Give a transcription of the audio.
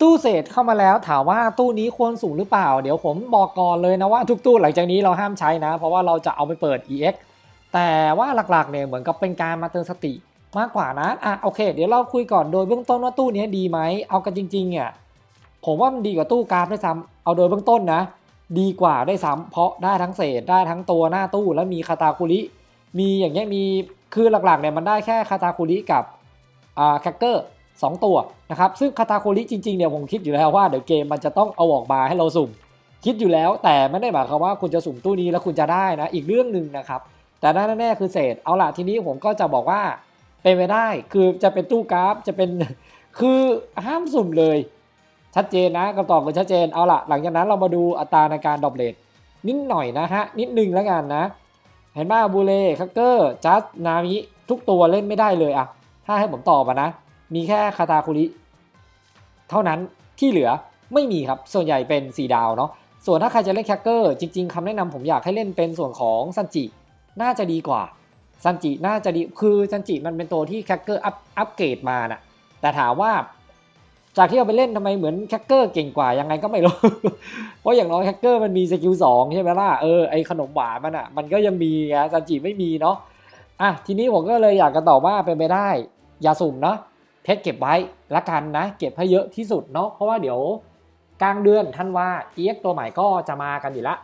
ตู้เศษเข้ามาแล้วถามว่าตู้นี้ควรสูงหรือเปล่า เดี๋ยวผมบอกก่อนเลยนะว่าทุกตู้หลังจากนี้เราห้ามใช้นะ เพราะว่าเราจะเอาไปเปิด EX แต่ว่าหลักๆเนี่ยเหมือนกับเป็นการมาเตือนสติมากกว่านะอะโอเค เดี๋ยวเราคุยก่อนโดยเบื้องต้นว่าตู้นี้ดีไหมเอากันจริงๆเนี่ยผมว่ามันดีกว่าตู้กราฟด้วยซ้ำเอาโดยเบื้องต้นนะ ดีกว่าได้ซ้ำเพราะได้ทั้งเศษได้ทั้งตัวหน้าตู้แล้วมีคาตาคุริมีอย่างเงี้ยมีคือหลักๆเนี่ยมันได้แค่คาตาคุริกับอ่าแคคเกอร์ สองตัวนะครับซึ่งคาตาโคุริจริงๆเนี่ยผมคิดอยู่แล้วว่าเดี๋ยวเกมมันจะต้องเอาออกมาให้เราสุ่ม คิดอยู่แล้วแต่ไม่ได้หมายความว่าคุณจะสุ่มตู้นี้แล้วคุณจะได้นะอีกเรื่องหนึ่งนะครับแต่แน่ๆคือเศษเอาล่ะทีนี้ผมก็จะบอกว่าเป็นไปได้คือจะเป็นตู้กราฟจะเป็นคือห้ามสุ่มเลย ชัดเจนนะคำตอบคือชัดเจนเอาล่ะ หลังจากนั้นเรามาดูอัตราในการดรอปเลทนิดหน่อยนะฮะนิดนึงแล้วกันนะ เห็นไหมบูเล่คักเกอร์จัสนามิทุกตัวเล่นไม่ได้เลยอะถ้าให้ผมตอบอะนะ มีแค่คาตาคุริเท่านั้นที่เหลือไม่มีครับ ส่วนใหญ่เป็น 4 ดาวเนาะส่วนถ้าใครจะเล่นแคคเกอร์จริง ๆคำแนะนำผมอยากให้เล่นเป็นส่วนของซันจิน่าจะดีกว่าซันจิน่าจะดีคือซันจิมันเป็นตัวที่แคคเกอร์อัพอัพเกรดมาน่ะแต่ถามว่า จากที่เอาไปเล่นทำไมเหมือนแคคเกอร์เก่งกว่ายังไงก็ไม่รู้ เพราะอย่างน้อยแคคเกอร์มันมีสกิลสองใช่ไหมล่ะเออไอขนมหวานมันอะมันก็ยังมีไงซันจิไม่มีเนาะอะทีนี้ผมก็เลยอยากจะตอบว่าเป็นไปได้อย่าสุ่มเนาะ เพชรเก็บไว้ละกันนะ เก็บให้เยอะที่สุดเนาะเพราะว่าเดี๋ยวกลางเดือนท่านว่า EX ตัวใหม่ก็จะมากันอยู่ละ